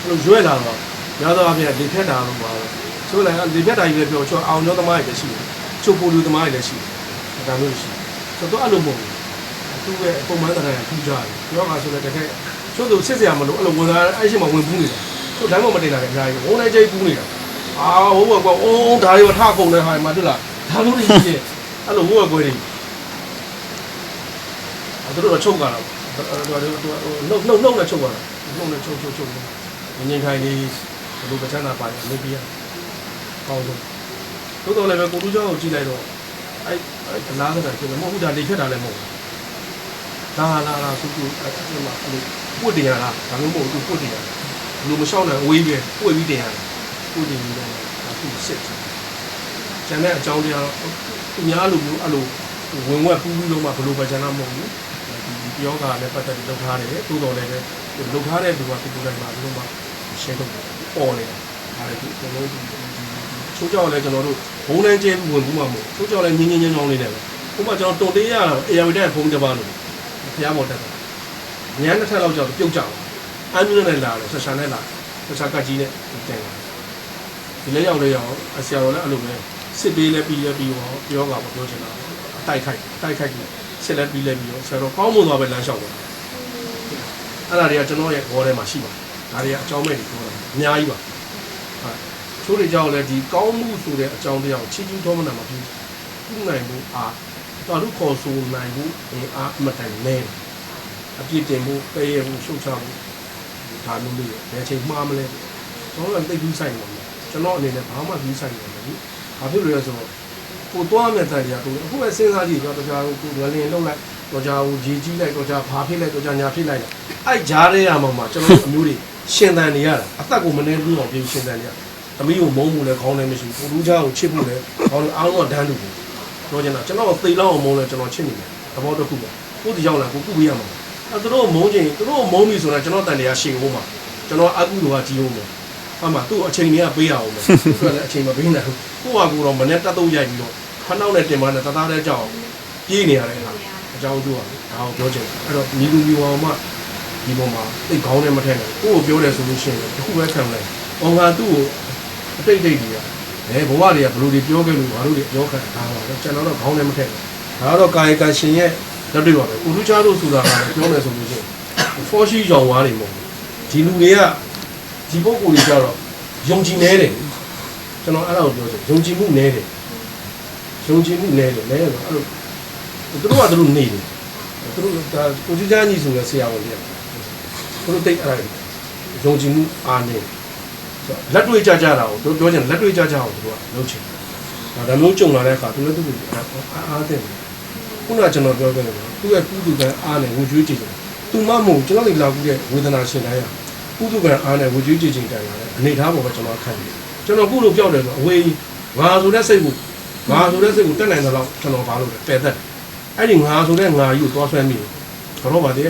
အဲ့လိုရွဲ့လာတော့များသောအားဖြင့်လေဖြတ်တာလို့ပါတော့ဆိုလိုက်လေဖြတ်တာကြီးပဲပြောချောအောင်ကျော်သမားတွေလည်းရှိတယ်ချိုပိုလူသမားတွေလည်းရှိတယ် ဒါမျိုးရှိဆိုတော့အဲ့လိုမဟုတ်ဘူးသူ့ရဲ့ပုံမှန်တရားထူးကြတယ်ပြောမှာဆိုလည်းတကယ်ချို့သူစစ်စရာမလိုအဲ့လိုဝင်လာအဲ့ရှိမှဝင်ပူးနေတာသူ့တိုင်းမမတင်တာလည်းအများကြီးဝုန်းလိုက်ကျိပူးနေတာအာဟိုဘကွာအုံးဒါတွေထခုံနေဟာမှာတွေ့လားဒါမျိုးတွေရှိတယ်အဲ့လိုဝုန်းကွယ်တွေအဲ့တို့တော့ချုပ်ကြတာတော့နှုတ်နှုတ်နှုတ်နဲ့ချုပ်ကြတာနှုတ်နဲ့ချုပ်ချုပ်ချုပ်ငင်းခိုင်လေးဘလို့ပချမ်းသာပါတယ်နေပြရကောင်းဆုံးသို့တော်လည်းပဲကိုလူကျောင်းကိုကြည့်လိုက်တော့အဲ့ အဲ့ဒလားဆိုတာဖြစ်တယ်မဟုတ်ဘူးဒါလေဖြတ်တာလည်းမဟုတ်ဘူးလာလာလာစုစုအဲ့ဒီမှာအဲ့လိုပွတ်တင်ရလားဒါမျိုးမဟုတ်ဘူးပွတ်တင်ရလူမလျှောက်နိုင်ဝေးပဲပွတ်ပြီးတင်ရတယ်ပွတ်တင်ပြီးတော့ဒါသူ့စစ်တယ်ကျန်တဲ့အကြောင်းတရားတော့သူများလိုမျိုးအဲ့လိုဝင်ဝက်ပူးပြီးတော့မှဘလို့ပဲကျန်တာမဟုတ်ဘူးဒီပြောကလည်းပတ်သက်ပြီးလုပ်ထားတယ်တိုးတော်လည်းပဲလုပ်ထားတဲ့လူကသူ့ကိုယ်တိုင်မှာဘလို့မှရှင်းတော့ပေါ်နေတာဒါလည်းဒီကျွန်တော်တို့ ချိုးကြောက်လည်းကျွန်တော်တို့ဘုံတန်းကျဲဝင်ဘူးမှာမဟုတ်ချိုးကြောက်လည်းငင်းငင်းငင်းချောင်းလေးနဲ့ပဲဥပမာကျွန်တော်တုံတေးရတော့အေယာဝီတဲ့ဘုံတစ်ပါးလို့ဖျားမော်တက်တာညံတစ်ထက်လောက်ကြောက်ပြုတ်ကြအောင်အမ်းမျိုးနဲ့လာတယ်ဆက်ဆံနဲ့လာဆက်ဆံကကြီးနဲ့တင်လာဒီလေးရောက်လေးရောက်အဆရာတော်လည်းအဲ့လိုပဲစစ်ပေးလဲပြီးလဲပြီးတော့ပြောကပြောချင်တာတိုက်ခိုက်တိုက်ခိုက်ပြီးစစ်လဲပြီးလဲပြီးတော့ဆရာတော်ကောင်းမွန်သွားပဲလမ်းလျှောက်တယ်အဲ့ဒါတွေကကျွန်တော်ရဲ့ဘောထဲမှာရှိပါတယ်ဒါတွေကအကြောင်းမဲ့တွေပြောတာအများကြီးပါ ဟုတ်ချိုးတွေကြောင့်လည်းဒီကောင်းမှုဆိုတဲ့အကြောင်းတရားကိုချီးကျူးတော်မနာမှာပြီးခုနိုင်မှုအားတော်တို့ခေါ်ဆိုနိုင်မှုအင်အားအမတန်နဲတယ်အပြစ်တင်မှုပေးရမှုရှုတ်ချမှုဒါမျိုးလေးဘယ်ချိန်မှားမလဲကျွန်တော်လည်းသိပြီးဆိုင်နေတယ်ကျွန်တော်အနေနဲ့ဘာမှပြီးဆိုင်နေတယ်ဘူးဘာဖြစ်လို့လဲဆိုတော့ကိုသွားမဲ့တန်တရားကိုအခုပဲစဉ်းစားကြည့်တော့တရားကိုငလင်လောက်လိုက်တော့ကြာကိုကြီးကြီးလိုက်တော့ကြာဘာဖြစ်လိုက်တော့ကြာညာဖြစ်လိုက်အဲ့ကြားရဲရမှာမှာကျွန်တော်တို့အမျိုးတွေရှင်တန်နေရတာအသက်ကိုမနေဘူးအောင်ပြေရှင်တန်နေရ သမီးကိုမုန်းမှုလည်းခေါင်းလည်းမရှိဘူးကိုလူသားကိုချစ်မှုလည်းခေါင်းလည်းအားလုံးကဒန်းတူဘူးပြောချင်တာကျွန်တော်သိလောက်အောင်မုန်းလဲကျွန်တော်ချစ်နေတယ်သဘောတစ်ခုပါကိုဒီရောက်လာကိုကုပေးရမှာအဲသူတို့မုန်းချင်သူတို့မုန်းပြီဆိုတော့ကျွန်တော်တန်တရားရှည်ဖို့မှာကျွန်တော်အကုလိုကကြီးဖို့မှာအမှသူ့အချိန်တွေကပေးရအောင်မယ်သူကလည်းအချိန်မပေးနိုင်ဘူးကိုကကိုတော့မနဲ့တက်တော့ရိုက်ပြီးတော့ဖနှောက်နဲ့တင်မနဲ့တသားတဲ့ကြောက်ပြေးနေရတဲ့ဟာအကြောင်းသူကဒါကိုပြောချင်တယ်အဲ့တော့ညီလူမျိုးအောင်မှဒီပေါ်မှာသိခေါင်းနဲ့မထက်နဲ့ကိုကိုပြောတယ်ဆိုလို့ရှိရင်တခုပဲခံလိုက်။အောင်ကသူ့ကို အတိတ်တိတ်ကြီးကအဲဘဝတွေကဘယ်လိုတွေပြောခဲ့လို့ဘာလို့တွေပြောခဲ့တာပါလဲကျွန်တော်တော့ခေါင်းနဲ့မထက်ဘူးဒါကတော့ကာယကံရှင်ရဲ့လက်တွေ့ပါပဲကိုလူချားတို့ဆိုတာကပြောမယ်ဆိုလို့ရှိရင်ဖောရှိကြောင်ဝါးတွေမဟုတ်ဘူးဒီလူတွေကဒီပုဂ္ဂိုလ်တွေကြတော့ယုံကြည်နေတယ်ကျွန်တော်အဲ့ဒါကိုပြောချင်ယုံကြည်မှုနေတယ်ယုံကြည်မှုနေတယ်နေတော့အဲ့လိုသူတို့ကသူတို့နေတယ်သူတို့ဒါကိုကြီးကြားကြီးဆိုတဲ့ဆရာဝန်တွေကသူတို့တိတ်အဲ့ဒါယုံကြည်မှုအားနေ လက်တွေ့ကြကြတာကိုတို့ပြောချင်လက်တွေ့ကြကြအောင်သူတို့ကလုပ်ချင်တယ်ဒါမျိုးကြုံလာတဲ့အခါသူလည်းသူ့ကိုအားအားတဲ့ခုနကကျွန်တော်ပြောခဲ့တယ်သူ့ရဲ့ကုသကံအားနဲ့ဝကြွေးကြည့်တယ်သူမှမဟုတ်ကျွန်တော်哋လာကူတဲ့ဝေဒနာရှင်တိုင်းရကုသကံအားနဲ့ဝကြွေးကြည့်ခြင်းတိုင်လာတဲ့အနေထားပေါ်မှာကျွန်တော်ခံတယ်ကျွန်တော်ကုလို့ပြောက်တယ်ဆိုအဝေးငါဆိုတဲ့စိတ်ကိုငါဆိုတဲ့စိတ်ကိုတက်နိုင်တဲ့လောက်ကျွန်တော်ဘာလို့လဲပယ်သက်အဲ့ဒီငါဆိုတဲ့ငါကြီးကိုသွားဆွဲမိတယ်တော့ဗာတည်း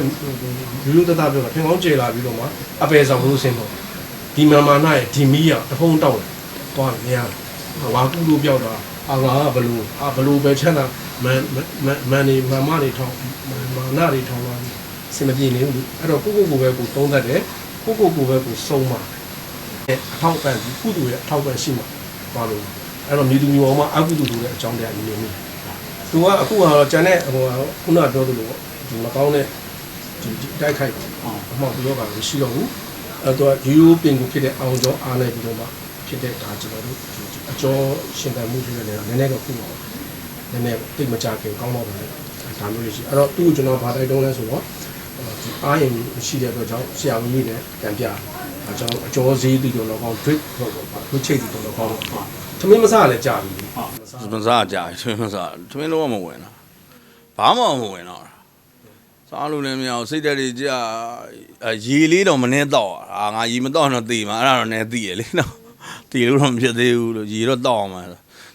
ယူယူတတပြောတာထင်ကောင်းကျေလာပြီးတော့မှအပယ်ဆောင်လို့ဆင်းတော့ ဒီမမာနာရဲ့ဒီမီးရတဖုံတောက်တယ်သွားနေရဝါကူလို့ပြောက်တာအာငါကဘလို့အာဘလို့ပဲချမ်းသာမန်မန်နေမမတွေထောင်းမာနာတွေထောင်းလာစင်မပြေနေဘူးအဲ့တော့ကိုကိုကိုပဲကိုသုံးတတ်တယ်ကိုကိုကိုပဲကိုစုံပါအထောက်ပံ့ကုသူရဲ့အထောက်ပံ့ရှိမှာပါလို့အဲ့တော့မြေသူမျိုးအောင်မှအကုသူတို့ရဲ့အကြောင်းတရားနေနေနေသူကအခုကတော့ကျန်တဲ့ဟိုခုနပြောသလိုဒီမကောင်းတဲ့ဒီတိုက်ခိုက်ပါအမှောက်ပြောတာမရှိတော့ဘူး အဲ့တော့ရိုးရိုးပင်ကိုဖြစ်တဲ့အောင်ကျော်အားနေပြီးတော့မှဖြစ်တဲ့ဒါကျွန်တော်တို့အကျော်ရှင်တန်မှုတွေလည်းနည်းနည်းတော့ခုပါနည်းနည်းတိတ်မကြခင်ကောင်းတော့တယ်ဒါမျိုးရှိအဲ့တော့သူ့ကိုကျွန်တော်ဗာတိုက်တုံးလဲဆိုတော့ဒီအားရင်ရှိတဲ့အတွက်ကြောင့်ဆရာဝန်ကြီးနဲ့ကြံပြအကျော်အကျော်ဈေးပြီးတော့တော့ကောင်း drip တော့ပါသူချိတ်ပြီးတော့ကောင်းသမင်းမစားလည်းကြာပြီမစားကြဘူးမစားထမင်းလုံးဝမဝင်တာဘာမှမဝင်တော့စားလို့လည်းမရအောင်စိတ်ဓာတ်တွေကြာ ရေလေးတော့မနှဲတော့အာငါရေမတော့တော့တေးမှာအဲ့ဒါတော့နဲသိရလေနော်တေးလို့တော့မဖြစ်သေးဘူးလို့ရေတော့တော့အောင်မှာ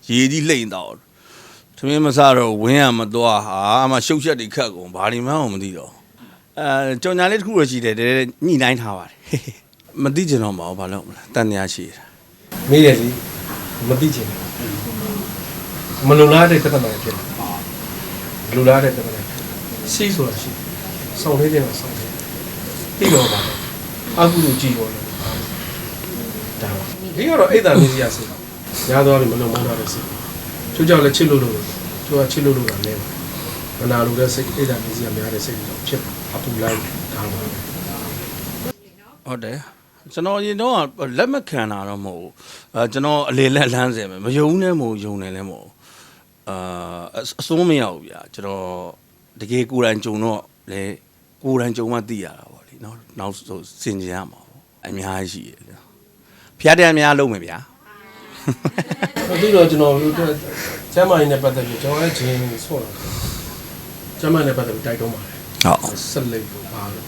ရေကြီးလှိမ့်တော့ထမင်းမစားတော့ဝင်းရမသွားဟာအမရှုပ်ချက်တွေခတ်ကုန်ဘာဒီမှမသိတော့အဲကြောင်ညာလေးတစ်ခုတော့ရှိတယ်ညှိနှိုင်းထားပါတယ်မသိချင်တော့မအောင်ဘာလို့မလဲတန်တရားရှိတာမေးတယ်လေမသိချင်ဘူးမလုံလားတဲ့ပြဿနာဖြစ်တယ်မလုံလားတဲ့ပြဿနာစီးဆိုတာရှိဆောင်းလေးတဲ့မှာဆောင်းလေး ပြီးတော့ပါအကုလူကြည့်ပေါ်တယ်ဒါပါဒီကတော့အိတ်တာမင်းစီရစိတ်ညားသွားတယ်မလုံမန်းတာတဲ့စိတ်ချိုးကြောက်လည်းချစ်လို့လို့ချိုးကချစ်လို့လို့တာလဲမနာလို့တဲ့စိတ်အိတ်တာမင်းစီရများတဲ့စိတ်တော့ဖြစ်အပူလိုက်ဒါပါဟုတ်တယ်ကျွန်တော်ရင်တော့လက်မခံတာတော့မဟုတ်ဘူးအဲကျွန်တော်အလေလက်လန်းစင်ပဲမယုံနဲ့မဟုတ်ယုံတယ်လည်းမဟုတ်အာအစိုးမရဘူးဗျာကျွန်တော်တကယ်ကိုယ်တိုင်ကြုံတော့လေကိုယ်တိုင်ကြုံမှသိရတာပေါ့လေ နော်နောက်ဆိုစင်ကြရမှာပေါ့အများကြီးရှိတယ်ဖျားတဲ့အများလုံးမယ်ဗျာအခုတော့ကျွန်တော်ကျမ်းမာရေးနဲ့ပတ်သက်ပြီးကျွန်တော်လည်းဂျင်းဆော့တာကျမ်းမာရေးနဲ့ပတ်သက်ပြီးတိုက်တွန်းပါတယ်ဟုတ်ဆက်လက်လို့ပါလို့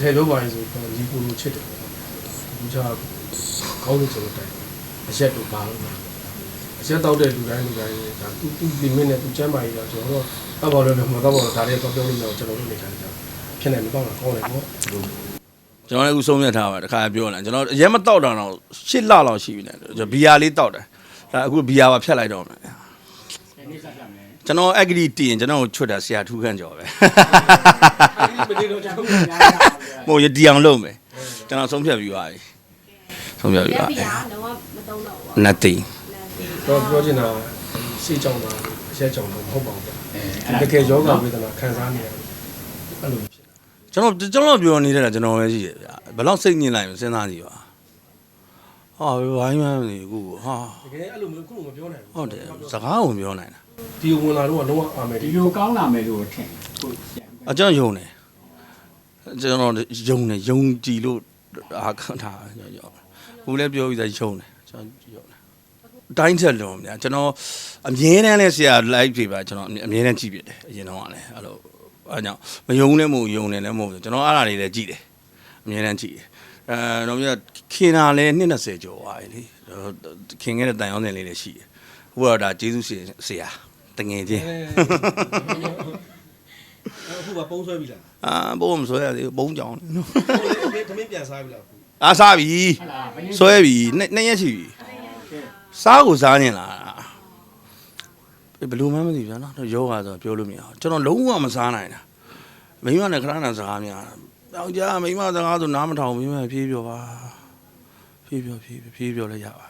ထဲပြောပါရင်ဆိုတော့ဒီကိုလိုချစ်တယ်ပေါ့ဘူးချာကောင်းလို့ကျွန်တော်တိုက်အရက်တို့ပါလို့အချက်တောက်တဲ့လူတိုင်းလူတိုင်းဒါသူသူလီမစ်နဲ့သူကျမ်းမာရေးတော့ကျွန်တော်တို့တော့ဘောလို့လည်းမတော့ဘောလို့ဒါလေးတော့ပြောလို့မရအောင်ကျွန်တော်တို့နေတိုင်းကြ ဖြစ်နေမတော့တာကောင်းတယ်ပေါ့ကျွန်တော်လည်းအခုဆုံးဖြတ်ထားပါတခါပြောလာကျွန်တော်အရင်မတောက်တာတော့ရှစ်လလောက်ရှိပြီလေကျွန်တော်ဘီယာလေးတောက်တယ်ဒါအခုဘီယာပါဖြတ်လိုက်တော့မယ်ကျွန်တော်အဂရီတီရင်ကျွန်တော်ကိုချွတ်တာဆရာထူးခန့်ကြော်ပဲမတိတော့ကျွန်တော်မို့ရဒီအောင်လုပ်မယ်ကျွန်တော်ဆုံးဖြတ်ပြီးပါပြီဆုံးဖြတ်ပြီးလက်ပါပြပြီားတော့မတုံးတော့ဘူး nothing တော့ပြောချင်တာစိတ်ကြောင်တာအချက်ကြောင်တော့မဟုတ်ပါဘူးတကယ်ယောဂဝေဒနာခံစားနေရတယ်အဲ့လိုဖြစ် ကျွန်တော်ကျွန်တော်ပြောနေတဲ့ကကျွန်တော်ပဲရှိတယ်ဗျာဘယ်တော့စိတ်ညစ်လိုက်မစဉ်းစားကြည့်ပါဟာဘိုင်းမန်းနေအခုဟာတကယ်အဲ့လိုမျိုးခုမပြောနိုင်ဘူးဟုတ်တယ်စကားကိုပြောနိုင်တာဒီဝင်လာတော့လုံးဝအာမယ်ဒီလိုကောင်းလာမယ်လို့ထင်ဟုတ်အကျွန်တော်ယုံတယ်ကျွန်တော်ယုံတယ်ယုံကြည်လို့အားခတာရောဘူးလည်းပြောပြီးသားယုံတယ်ကျွန်တော်ယုံတယ်တိုင်းချက်လုံးဗျာကျွန်တော်အမြဲတမ်းလဲဆရာ live ပြပါကျွန်တော်အမြဲတမ်းကြည့်ပြတယ်အရင်တော့ကလည်းအဲ့လို အဲကြောင့်မယုံလည်းမဟုတ်ယုံတယ်လည်းမဟုတ်ကျွန်တော်အားရလေးလည်းကြည့်တယ်အမြဲတမ်းကြည့်တယ်အဲတော့ပြခင်တာလည်း220ကျော်သွားပြီလေခင်ခဲ့တဲ့တန်ရောင်းစင်လေးလည်းရှိတယ်ဟိုကတော့ဒါကျေးဇူးရှင်ဆရာတငယ်ချင်းအခုကပုံးဆွဲပြီလားအာဘုံမဆွဲရသေးဘူးဘုံကြောင်နော်သမင်းပြန်စားပြီလားအခုအားစားပြီဟလာဘယ်နည်းဆွဲပြီနှစ်နှစ်ရက်ရှိပြီစားကိုစားနေလား ဘယ်လိုမှမသိဘူးဗျာနော်ယောဂဆိုပြောလို့မရဘူးကျွန်တော်လုံးဝမစားနိုင်တာမိမနဲ့ခဏခဏစကားများယောက်ျားမိမစကားဆိုနားမထောင်မိမဖြေးပြောပါဖြေးပြောဖြေးဖြေးပြောလည်းရပါ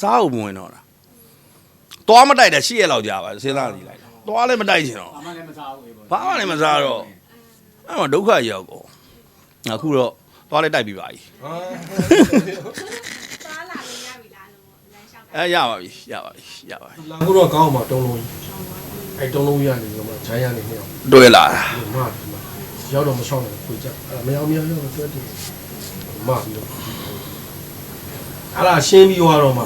စားကိုမဝင်တော့တာသွားမတိုက်တာရှိရလောက်ကြာပါစဉ်းစားကြည့်လိုက်သွားလည်းမတိုက်ချင်တော့ဘာမှလည်းမစားဘူးပေါ့ဘာမှလည်းမစားတော့အဲ့မှာဒုက္ခရောက်ကုန်အခုတော့သွားလိုက်တိုက်ပြီးပါပြီ ဟာ သွားလာလို့ရပြီလားလို့လမ်းလျှောက်တာ အဲရပါပြီရပါပြီရပါပြီလာခုတော့ကောင်းမှာတုံးလုံးကြီးအဲ့တုံးလုံးကြီးကနေတော့မှဂျိုင်းရနေနေအောင်တွေ့လာတာဒီမှာဒီမှာရောက်တော့မဆောင်တော့ခွေကြအဲ့မရောက်မရောက်ရောက်တော့တွဲတယ်မပြီးတော့အဲ့ဒါရှင်းပြီးသွားတော့မှ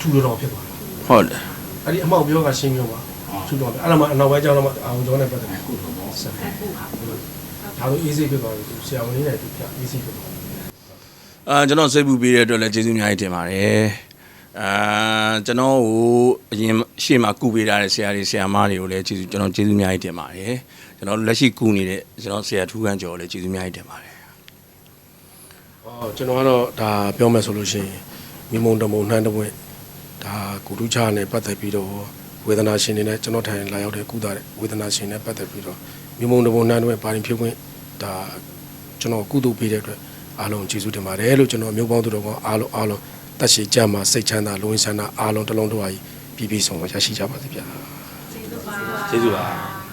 ထူတော်ဖြစ်သွားတာဟုတ်တယ်အဲ့ဒီအမောက်ပြောကရှင်းပြီးတော့မှထူတော်အဲ့ဒါမှအနောက်ပိုင်းကျတော့မှအောင်ကျော်နဲ့ပတ်သက်တယ်ခုတော့ပေါ့ဆက်ဆက်ဖို့ပါဒါလို့ easy ဖြစ်သွားပြီဆရာဝန်လေးနဲ့တူပြ easy ဖြစ်သွားပြီအာကျွန်တော်စိတ်ပူပေးတဲ့အတွက်လည်းကျေးဇူးအများကြီးတင်ပါတယ် အာကျွန်တော်ကိုအရင်ရှေ့မှာကုပေးထားတဲ့ဆရာတွေဆရာမတွေကိုလည်းကျေးဇူးကျွန်တော်ကျေးဇူးအများကြီးတင်ပါတယ်ကျွန်တော်လက်ရှိကုနေတဲ့ကျွန်တော်ဆရာထူးခန့်ကျော်ကိုလည်းကျေးဇူးအများကြီးတင်ပါတယ်။အော်ကျွန်တော်ကတော့ဒါပြောမယ်ဆိုလို့ရှိရင်မိမုံတမုံနှမ်းတဝင်းဒါကုထုချနဲ့ပတ်သက်ပြီးတော့ဝေဒနာရှင်တွေနဲ့ကျွန်တော်ထိုင်လာရောက်တဲ့ကုသတဲ့ဝေဒနာရှင်နဲ့ပတ်သက်ပြီးတော့မိမုံတမုံနှမ်းတဝင်းပါရင်ဖြစ်ခွင့်ဒါကျွန်တော်ကုသပေးတဲ့အတွက်အားလုံးကျေးဇူးတင်ပါတယ်လို့ကျွန်တော်မျိုးပေါင်းသူတော်ကောင်းအားလုံးအားလုံး တက်ရှိကြမှာစိတ်ချမ်းသာလုံဝင်ဆန္ဒအားလုံးတစ်လုံးတစ်ဝါကြီးပြည့်ပြည့်စုံစုံရရှိကြပါစေဗျာ။ကျေးဇူးပါကျေးဇူးပါ